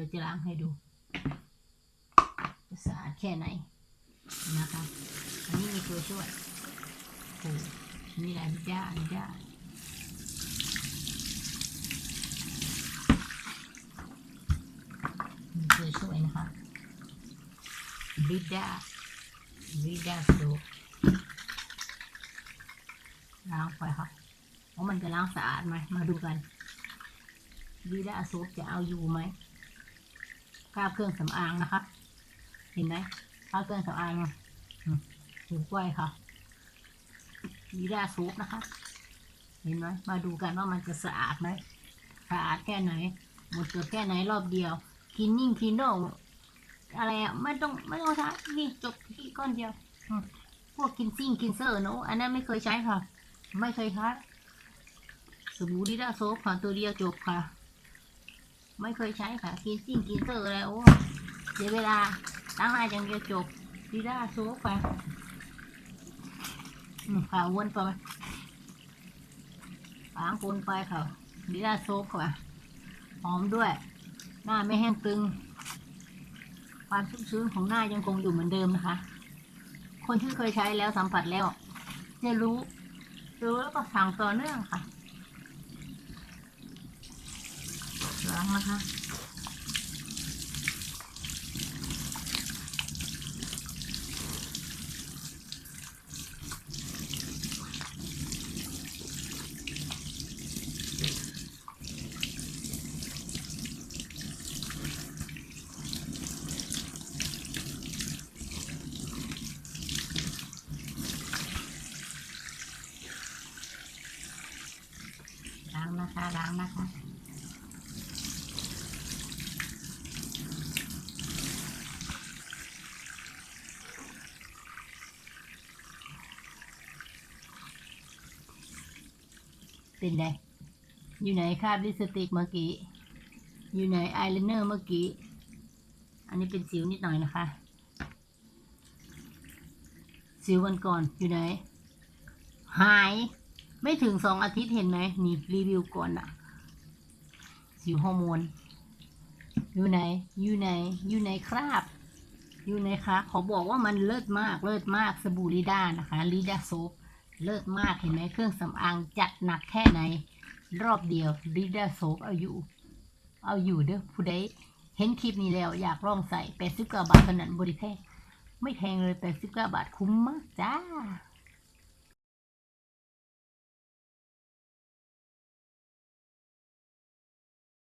ดี๋ยวจะล้างให้ดูจะสะอาดแค่ไหนนะคะ อันนี้มีตัวช่วยโอ้มีหลายด้านด้านมีตัวช่วยนะคะบิด้าบิด้าโซล้างไปค่ะว่ามันจะล้างสะอาดไหมมาดูกันบิด้าโซจะเอาอยู่ไหม คราบเครื่องสำอางนะคะ เห็นไหมคราบเครื่องสำอางอะอืมถูกไว้ค่ะวีดาซุปนะคะ เห็นไหมมาดูกันว่ามันจะสะอาดไหมสะอาดแค่ไหน หมดจดแค่ไหนรอบเดียวคินนิ่งคินโดอะไรอะไม่ต้องไม่ต้องใช้นี่จบที่ก้อนเดียวพวกกินซิ่งกินเซอร์เนอะอันนั้นไม่เคยใช้ค่ะ ไม่เคยใช้สบู่ดีด้าโซฟค่ะตัวเดียวจบค่ะ ไม่เคยใช้ค่ะกินซิ่งกินเซอร์อะไรโอ้เสียเวลาล้างหน้าอย่างเดียวจบดีด้าโซฟค่ะอืมค่ะวนไปล้างคนไปค่ะดีด้าโซฟค่ะหอมด้วย หน้าไม่แห้งตึง ความชุ่มชื้นของหน้ายังคงอยู่เหมือนเดิมนะคะ คนที่เคยใช้แล้วสัมผัสแล้ว จะรู้ รู้แล้วก็สั่งต่อเนื่องค่ะ ล้างนะคะล้างนะคะล้างนะคะ เป็นไงอยู่ไหนคราบลิสติกเมื่อกี้ อยู่ไหนอายไลเนอร์เมื่อกี้ อันนี้เป็นสิวนิดหน่อยนะคะ สิววันก่อนอยู่ไหน หายไม่ถึงสองอาทิตย์เห็นไหมนี่รีวิวก่อนอะสิวฮอร์โมน อยู่ไหน อยู่ไหน อยู่ไหนครับอยู่ไหนคะขาบอกว่ามันเลิศมาก เลิศมากสบู่ลิด้านะคะลิด้าโซฟ เลิศมากเห็นไหมเครื่องสำอางจัดหนักแค่ไหน รอบเดียวริด้าโซฟเอาอยู่ เอาอยู่เด้อผู้ใดเห็นคลิปนี้แล้วอยากลองใส่แปดสิบกว่าบาทเท่านั้นบริแพงไม่แพงเลยแปดสิบกว่าบาทคุ้มมากจ้า